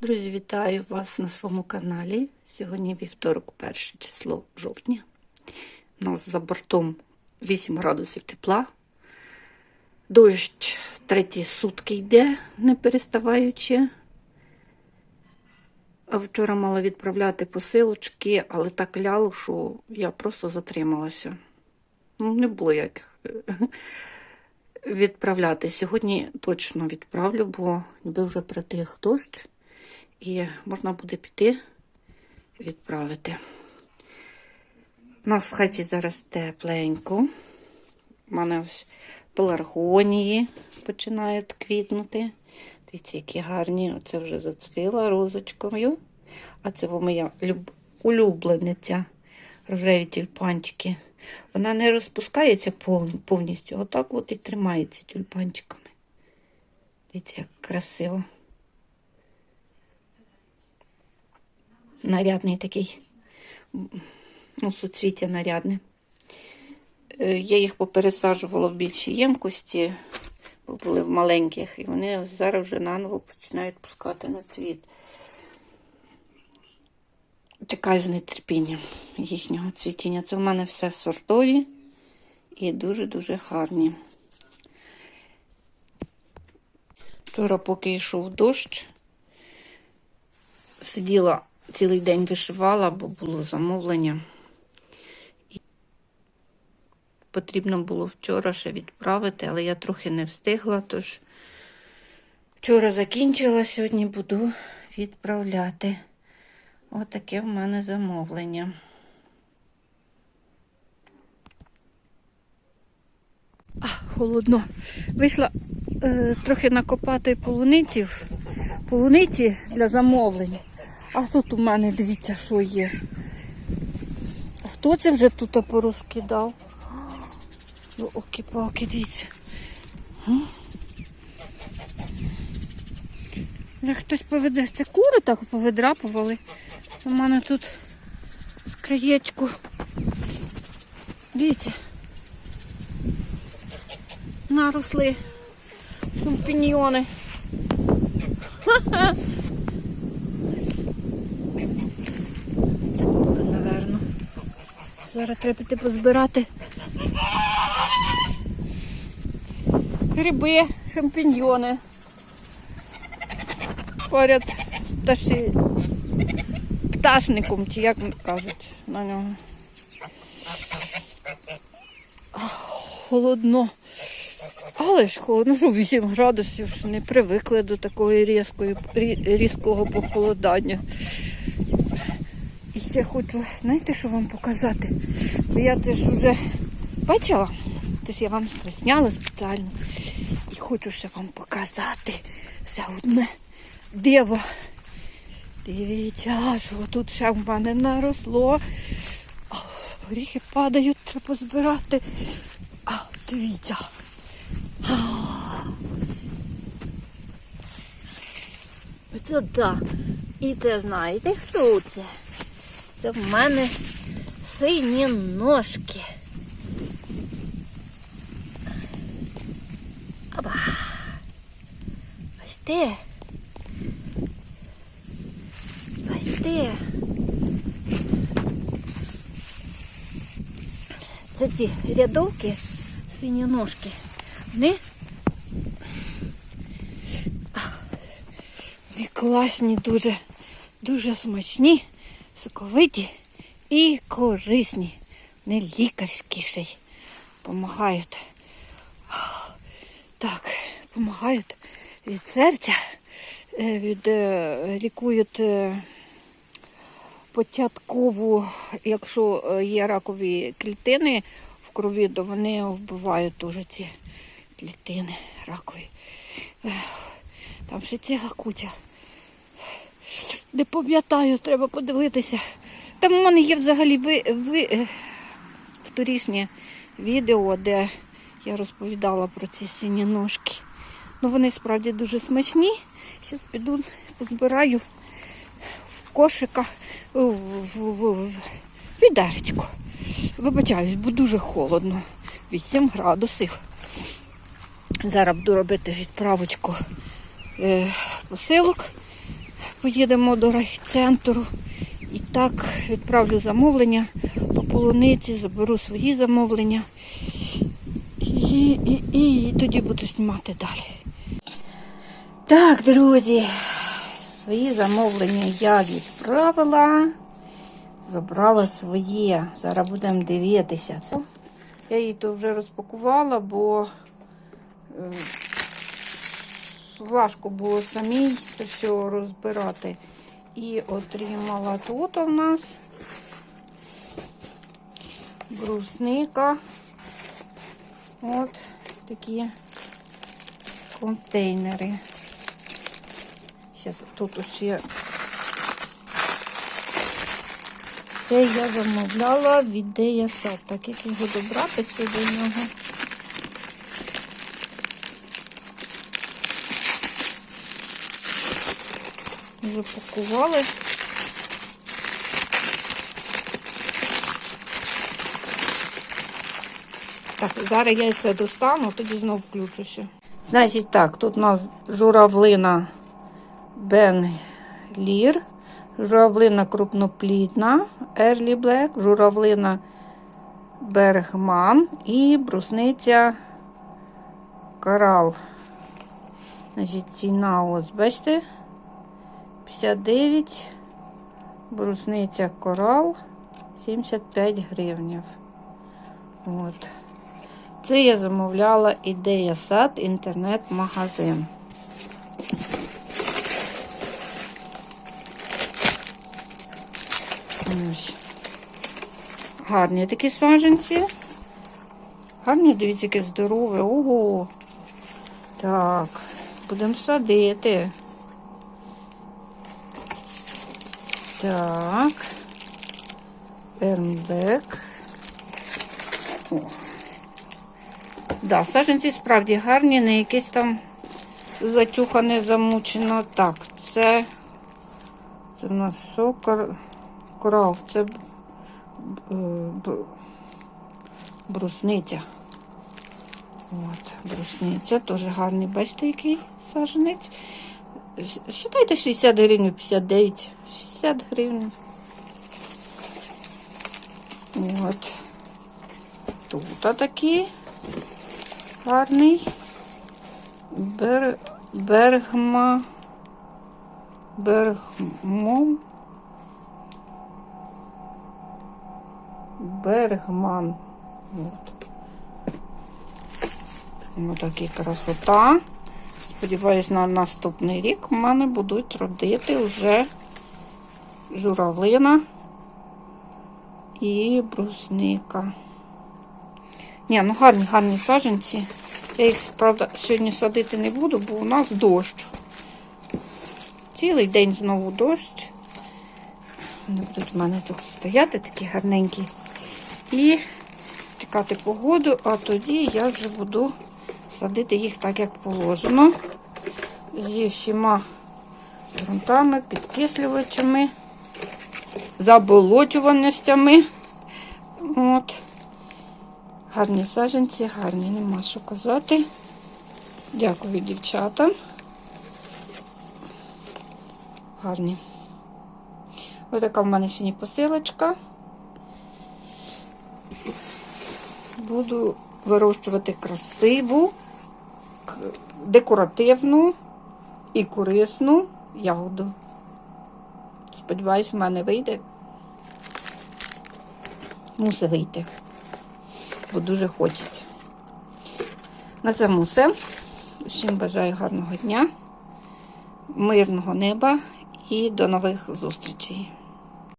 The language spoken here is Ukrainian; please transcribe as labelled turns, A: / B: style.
A: Друзі, вітаю вас на своєму каналі. Сьогодні вівторок, перше число жовтня. У нас за бортом 8 градусів тепла. Дощ треті сутки йде, не переставаючи. А вчора мала відправляти посилочки, але так ляло, що я просто затрималася. Ну, не було як відправляти. Сьогодні точно відправлю, бо ніби вже притих дощ. І можна буде піти відправити. У нас в хаті зараз тепленько. У мене ось пеларгонії починають квітнути. Дивіться, які гарні. Оце вже зацвіла розочкою. А це моя люб... улюблениця рожеві тюльпанчики. Вона не розпускається повністю, отак от і тримається тюльпанчиками. Дивіться, як красиво. Нарядний такий, ну, суцвіття нарядне. Е, Я їх попересаджувала в більші ємкості, бо були в маленьких, і вони зараз вже наново починають пускати на цвіт. Чекаю з нетерпінням їхнього цвітіння. Це в мене все сортові і дуже-дуже гарні. Вчора, поки йшов дощ, сиділа цілий день вишивала, бо було замовлення. Потрібно було вчора ще відправити, але я трохи не встигла, тож вчора закінчила, сьогодні буду відправляти. Отаке в мене замовлення. А, холодно. Вийшла е, трохи накопати полуниців, полуниці для замовлення. А тут у мене, дивіться, що є. Хто це вже тут порозкидав? Окі-палки, дивіться. Вже хтось поведе. Це кури так повидрапували. У мене тут з краєчку. Дивіться. Наросли шампіньйони. Ха-ха. Зараз треба піти позбирати гриби, шампіньйони. Поряд з пташі... пташником, чи як кажуть на нього. Холодно. Але ж холодно, що 8 градусів, що не привикли до такої різкої, різкого похолодання. І ще хочу, знаєте, що вам показати? Бо я це ж вже бачила, тож я вам зняла спеціально. І хочу ще вам показати все одне диво. Дивіться, що тут ще в мене наросло. О, горіхи падають, треба збирати. А, дивіться. Оце так. І це знаєте, хто це? Це в мене сині ножки. Аба. Бачите? Бачите? Це ці рядовки, сині ножки. Вони і класні, дуже, дуже смачні, соковиті І корисні. Вони лікарські ще й допомагають. Так, допомагають від серця, е, від е, лікують е, початкову, якщо є ракові клітини в крові, то вони вбивають дуже ці клітини ракові. Там ще ціла куча. Не пам'ятаю, треба подивитися. Там у мене є взагалі ви, ви, вторішнє відео, де я розповідала про ці сині ножки. Ну вони справді дуже смачні. Зараз піду позбираю в кошика в, в, в, в відеречко. Вибачаюсь, бо дуже холодно. 8 градусів. Зараз буду робити відправочку е, посилок. поїдемо до райцентру. І так відправлю замовлення по полуниці, заберу свої замовлення. І, і, і, тоді буду знімати далі. Так, друзі, свої замовлення я відправила. Забрала своє. Зараз будемо дивитися. Я її то вже розпакувала, бо е, важко було самій це все розбирати. І отримала тут у нас брусника. От такі контейнери. Зараз тут усі. Це я замовляла від Деясет, так як його добратися до нього. Запакували. Так, зараз я достану, тоді знову включуся. Значить так, тут у нас журавлина Бен Лір, журавлина крупноплідна Ерлі Блек, журавлина Бергман і брусниця Корал. Значить, ціна ось, бачите? 59, брусниця Корал 75 гривнів. От. Це я замовляла ідея сад інтернет-магазин. Гарні такі саджанці. Гарні, дивіться, яке здорове. Ого. Так, будемо садити. Так. Ермбек. О. Да, саджанці справді гарні, не якесь там затюхане, замучено. Так, це. Це в нас що? Корал, це брусниця. От, брусниця, теж гарний, бачите, який саджанець. Считайте 60 гривень, 59, 60 гривень. От. Тут такі гарний. Бер... Бергма. Бергмом. Бергман. От. Ось такий красота. Сподіваюсь, на наступний рік в мене будуть родити вже журавлина і брусника. Ні, ну гарні, гарні саджанці. Я їх, правда, сьогодні садити не буду, бо у нас дощ. Цілий день знову дощ. Вони будуть в мене тут стояти, такі гарненькі. І чекати погоду, а тоді я вже буду садити їх так, як положено. Зі всіма ґрунтами, підкислювачами, заболочуваністями. От. Гарні саджанці, гарні, нема що казати. Дякую дівчатам. Гарні. Ось така в мене сьогодні посилочка. Буду вирощувати красиву, декоративну і корисну ягоду. Сподіваюсь, в мене вийде. Мусить вийти бо дуже хочеться. На цьому все. Всім бажаю гарного дня, мирного неба і до нових зустрічей.